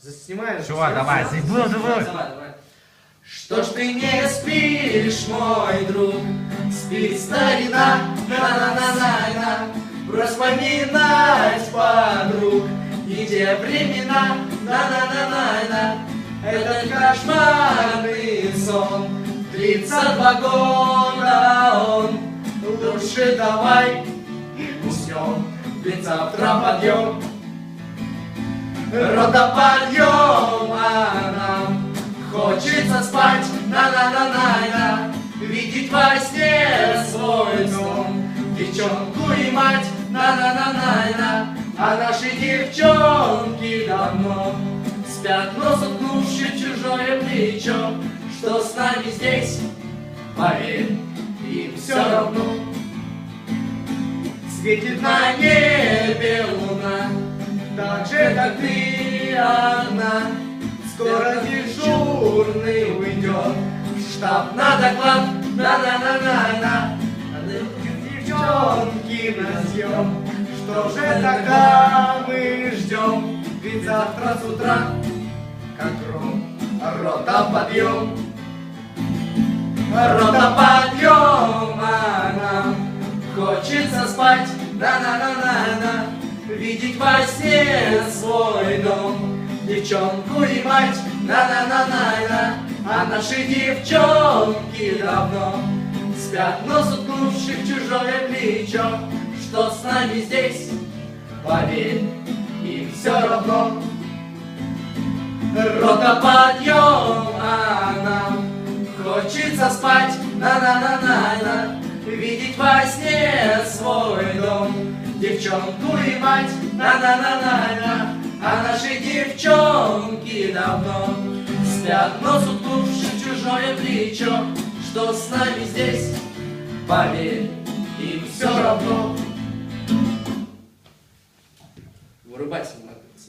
Заснимаешь? Давай, заебал, давай. Давай, давай. Что ж ты не спишь, мой друг? Спит старина, на-на-на-на-на. Вспоминать подруг и те времена, на-на-на-на-на. Этот кошмарный сон длится два года он. Лучше давай уснем, ведь завтра подъем. Рота подъем, а нам хочется спать, на-на-на-на-на, видеть во сне свой дом, девчонку и мать, на-на-на-на-на, а наши девчонки давно спят, нос уткнувши в чужое плечо, что с нами здесь, поверь, им все равно. Светит на небе луна, так же, как ты одна. Скоро дежурный уйдет в штаб на доклад, на-на-на-на-на. Девчонки на съем, что же тогда мы ждем? Ведь завтра с утра, как гром, рота подъем. Рота подъем, а нам хочется спать, на-на-на-на-на, видеть во сне свой дом, девчонку и мать, на-на-на-на-на, а наши девчонки давно спят, нос уткнувши в чужое плечо, что с нами здесь, поверь, им все равно. Рота подъем, а нам хочется спать, на-на-на-на-на, видеть во сне свой дом, девчонку и мать, на-на-на-на-на, а наши девчонки давно спят, нос уткнувши чужое плечо, что с нами здесь, поверь, им все равно. Вырубайся.